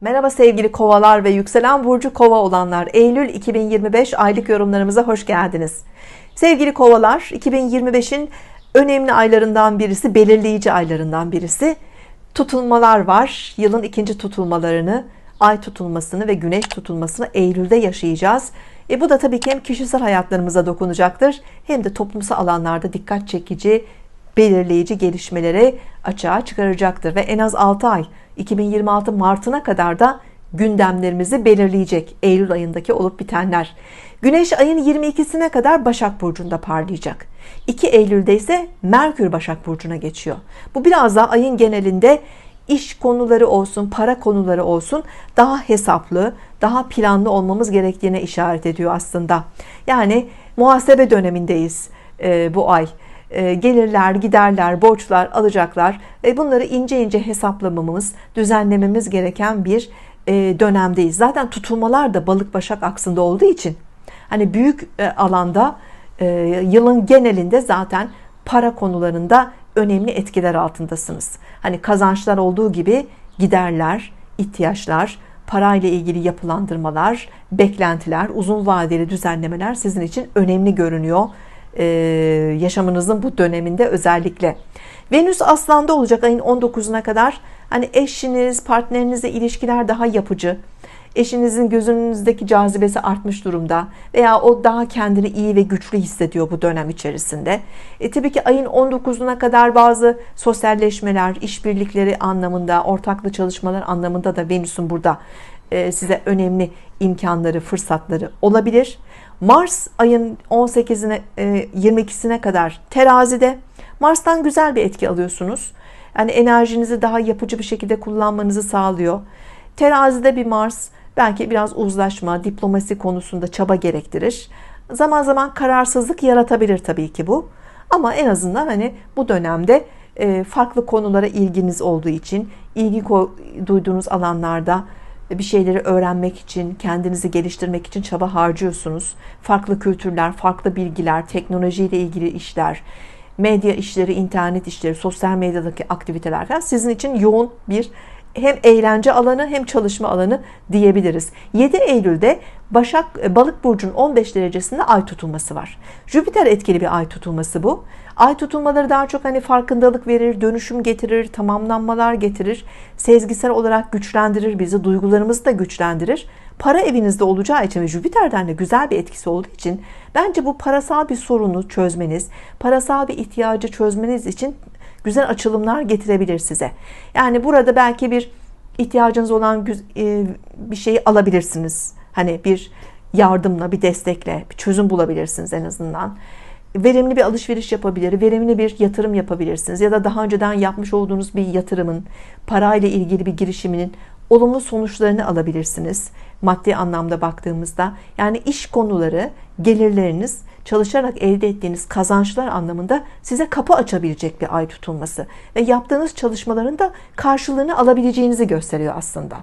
Merhaba sevgili kovalar ve yükselen burcu kova olanlar. Eylül 2025 aylık yorumlarımıza hoş geldiniz. Sevgili kovalar 2025'in önemli aylarından birisi, belirleyici aylarından birisi. Tutulmalar var. Yılın ikinci tutulmalarını, ay tutulmasını ve güneş tutulmasını Eylül'de yaşayacağız. E bu da tabii ki hem kişisel hayatlarımıza dokunacaktır hem de toplumsal alanlarda dikkat çekici, belirleyici gelişmelere açığa çıkaracaktır ve en az 6 ay 2026 Mart'ına kadar da gündemlerimizi belirleyecek Eylül ayındaki olup bitenler. Güneş ayın 22'sine kadar Başak Burcu'nda parlayacak. 2 Eylül'de ise Merkür Başak Burcu'na geçiyor. Bu biraz daha ayın genelinde iş konuları olsun, para konuları olsun daha hesaplı, daha planlı olmamız gerektiğine işaret ediyor aslında. Yani muhasebe dönemindeyiz e, bu ay gelirler, giderler, borçlar, alacaklar ve bunları ince ince hesaplamamız, düzenlememiz gereken bir e, dönemdeyiz. Zaten tutulmalar da balık başak aksında olduğu için hani büyük e, alanda yılın genelinde zaten para konularında önemli etkiler altındasınız. Hani kazançlar olduğu gibi giderler, ihtiyaçlar, parayla ilgili yapılandırmalar, beklentiler, uzun vadeli düzenlemeler sizin için önemli görünüyor e, yaşamınızın bu döneminde özellikle. Venüs Aslan'da olacak ayın 19'una kadar. Hani eşiniz, partnerinizle ilişkiler daha yapıcı. Eşinizin gözünüzdeki cazibesi artmış durumda veya o daha kendini iyi ve güçlü hissediyor bu dönem içerisinde. E, tabii ki ayın 19'una kadar bazı sosyalleşmeler, işbirlikleri anlamında, ortaklı çalışmalar anlamında da Venüs'ün burada e, size önemli imkanları, fırsatları olabilir. Mars ayın 18'ine 22'sine e, kadar terazide Mars'tan güzel bir etki alıyorsunuz. Yani enerjinizi daha yapıcı bir şekilde kullanmanızı sağlıyor. Terazide bir Mars belki biraz uzlaşma, diplomasi konusunda çaba gerektirir. Zaman zaman kararsızlık yaratabilir tabii ki bu. Ama en azından hani bu dönemde e, farklı konulara ilginiz olduğu için ilgi duyduğunuz alanlarda bir şeyleri öğrenmek için, kendinizi geliştirmek için çaba harcıyorsunuz. Farklı kültürler, farklı bilgiler, teknolojiyle ilgili işler, medya işleri, internet işleri, sosyal medyadaki aktiviteler sizin için yoğun bir hem eğlence alanı hem çalışma alanı diyebiliriz. 7 Eylül'de Başak e, Balık burcunun 15 derecesinde ay tutulması var. Jüpiter etkili bir ay tutulması bu. Ay tutulmaları daha çok hani farkındalık verir, dönüşüm getirir, tamamlanmalar getirir. Sezgisel olarak güçlendirir bizi, duygularımızı da güçlendirir. Para evinizde olacağı için ve Jüpiter'den de güzel bir etkisi olduğu için bence bu parasal bir sorunu çözmeniz, parasal bir ihtiyacı çözmeniz için güzel açılımlar getirebilir size. Yani burada belki bir ihtiyacınız olan e, bir şeyi alabilirsiniz. Hani bir yardımla, bir destekle bir çözüm bulabilirsiniz en azından. Verimli bir alışveriş yapabilir, verimli bir yatırım yapabilirsiniz ya da daha önceden yapmış olduğunuz bir yatırımın, parayla ilgili bir girişiminin olumlu sonuçlarını alabilirsiniz. Maddi anlamda baktığımızda yani iş konuları, gelirleriniz çalışarak elde ettiğiniz kazançlar anlamında size kapı açabilecek bir ay tutulması ve yaptığınız çalışmaların da karşılığını alabileceğinizi gösteriyor aslında.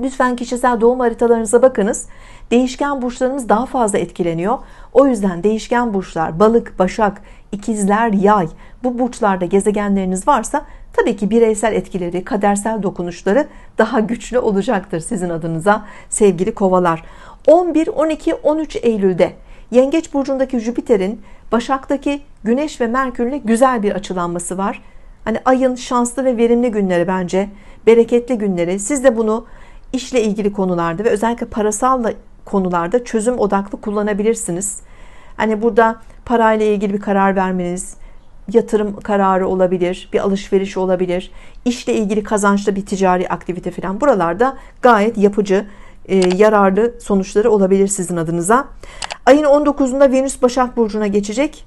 Lütfen kişisel doğum haritalarınıza bakınız. Değişken burçlarımız daha fazla etkileniyor. O yüzden değişken burçlar, balık, başak, ikizler, yay bu burçlarda gezegenleriniz varsa tabii ki bireysel etkileri, kadersel dokunuşları daha güçlü olacaktır sizin adınıza sevgili kovalar. 11, 12, 13 Eylül'de Yengeç burcundaki Jüpiter'in Başak'taki Güneş ve Merkür'le güzel bir açılanması var. Hani ayın şanslı ve verimli günleri bence, bereketli günleri. Siz de bunu işle ilgili konularda ve özellikle parasal konularda çözüm odaklı kullanabilirsiniz. Hani burada parayla ilgili bir karar vermeniz, yatırım kararı olabilir, bir alışveriş olabilir, işle ilgili kazançlı bir ticari aktivite falan buralarda gayet yapıcı, e, yararlı sonuçları olabilir sizin adınıza. Ayın 19'unda Venüs Başak Burcu'na geçecek.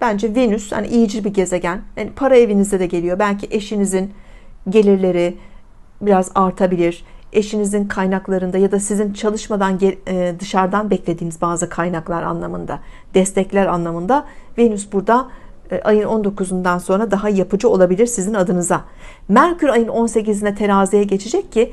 Bence Venüs hani iyici bir gezegen. Yani para evinizde de geliyor. Belki eşinizin gelirleri biraz artabilir. Eşinizin kaynaklarında ya da sizin çalışmadan e, dışarıdan beklediğiniz bazı kaynaklar anlamında, destekler anlamında Venüs burada e, ayın 19'undan sonra daha yapıcı olabilir sizin adınıza. Merkür ayın 18'ine teraziye geçecek ki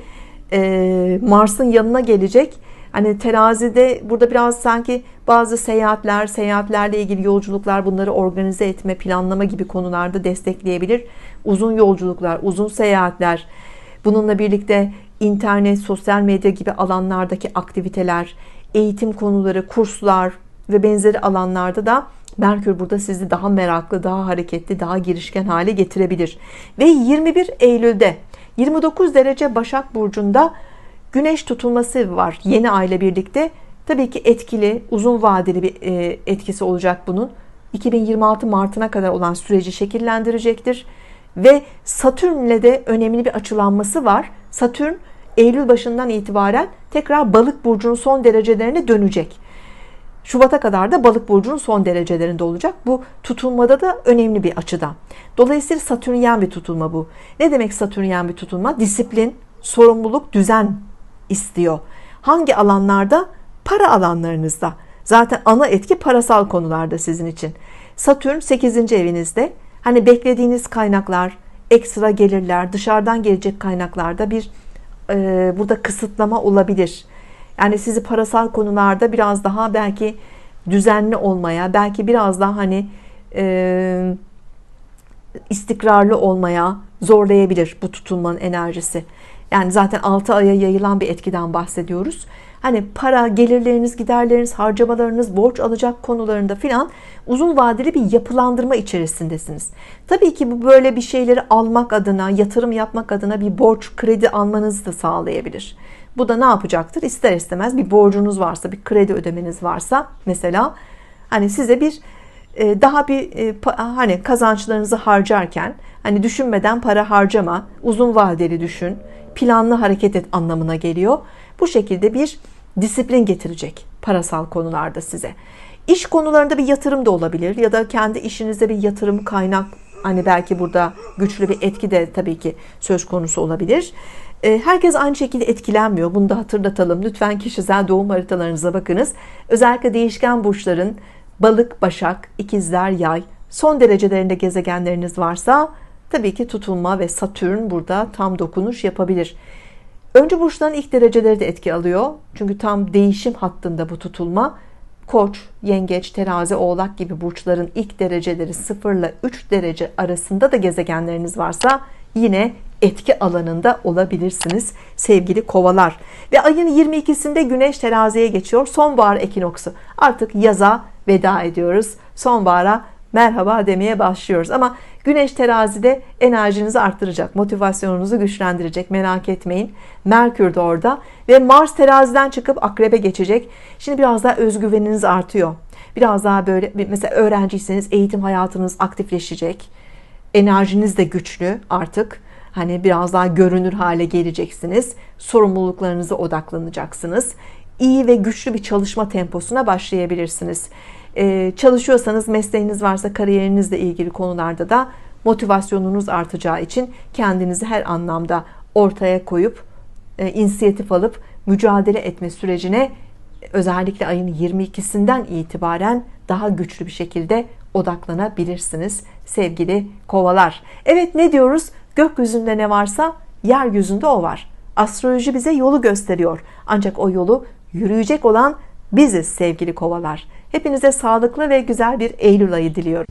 e, Mars'ın yanına gelecek. Hani terazide burada biraz sanki bazı seyahatler, seyahatlerle ilgili yolculuklar bunları organize etme, planlama gibi konularda destekleyebilir. Uzun yolculuklar, uzun seyahatler, bununla birlikte internet, sosyal medya gibi alanlardaki aktiviteler, eğitim konuları, kurslar ve benzeri alanlarda da Merkür burada sizi daha meraklı, daha hareketli, daha girişken hale getirebilir. Ve 21 Eylül'de 29 derece Başak Burcu'nda Güneş tutulması var yeni ay ile birlikte. Tabii ki etkili, uzun vadeli bir e, etkisi olacak bunun. 2026 Mart'ına kadar olan süreci şekillendirecektir. Ve Satürn'le de önemli bir açılanması var. Satürn Eylül başından itibaren tekrar balık burcunun son derecelerine dönecek. Şubat'a kadar da balık burcunun son derecelerinde olacak. Bu tutulmada da önemli bir açıda. Dolayısıyla satürnyen bir tutulma bu. Ne demek satürnyen bir tutulma? Disiplin, sorumluluk, düzen istiyor. Hangi alanlarda? Para alanlarınızda. Zaten ana etki parasal konularda sizin için. Satürn 8. evinizde. Hani beklediğiniz kaynaklar, ekstra gelirler, dışarıdan gelecek kaynaklarda bir e, burada kısıtlama olabilir. Yani sizi parasal konularda biraz daha belki düzenli olmaya, belki biraz daha hani e, istikrarlı olmaya zorlayabilir bu tutulmanın enerjisi. Yani zaten 6 aya yayılan bir etkiden bahsediyoruz. Hani para, gelirleriniz, giderleriniz, harcamalarınız, borç alacak konularında filan uzun vadeli bir yapılandırma içerisindesiniz. Tabii ki bu böyle bir şeyleri almak adına, yatırım yapmak adına bir borç, kredi almanızı da sağlayabilir. Bu da ne yapacaktır? İster istemez bir borcunuz varsa, bir kredi ödemeniz varsa mesela hani size bir daha bir e, hani kazançlarınızı harcarken hani düşünmeden para harcama, uzun vadeli düşün, planlı hareket et anlamına geliyor. Bu şekilde bir disiplin getirecek parasal konularda size. İş konularında bir yatırım da olabilir ya da kendi işinizde bir yatırım kaynak hani belki burada güçlü bir etki de tabii ki söz konusu olabilir. E, herkes aynı şekilde etkilenmiyor. Bunu da hatırlatalım. Lütfen kişisel doğum haritalarınıza bakınız. Özellikle değişken burçların balık, başak, ikizler, yay son derecelerinde gezegenleriniz varsa tabii ki tutulma ve satürn burada tam dokunuş yapabilir. Önce burçların ilk dereceleri de etki alıyor. Çünkü tam değişim hattında bu tutulma. Koç, yengeç, terazi, oğlak gibi burçların ilk dereceleri 0 ile 3 derece arasında da gezegenleriniz varsa yine etki alanında olabilirsiniz sevgili kovalar. Ve ayın 22'sinde güneş teraziye geçiyor. Sonbahar ekinoksu. Artık yaza veda ediyoruz. Sonbahara merhaba demeye başlıyoruz. Ama güneş terazide enerjinizi arttıracak, motivasyonunuzu güçlendirecek. Merak etmeyin. Merkür de orada ve Mars teraziden çıkıp akrebe geçecek. Şimdi biraz daha özgüveniniz artıyor. Biraz daha böyle mesela öğrenciyseniz eğitim hayatınız aktifleşecek. Enerjiniz de güçlü artık. Hani biraz daha görünür hale geleceksiniz. Sorumluluklarınıza odaklanacaksınız. İyi ve güçlü bir çalışma temposuna başlayabilirsiniz. Ee, çalışıyorsanız mesleğiniz varsa kariyerinizle ilgili konularda da motivasyonunuz artacağı için kendinizi her anlamda ortaya koyup e, inisiyatif alıp mücadele etme sürecine özellikle ayın 22'sinden itibaren daha güçlü bir şekilde odaklanabilirsiniz sevgili kovalar. Evet ne diyoruz? Gökyüzünde ne varsa yeryüzünde o var. Astroloji bize yolu gösteriyor. Ancak o yolu yürüyecek olan biziz sevgili kovalar. Hepinize sağlıklı ve güzel bir Eylül ayı diliyorum.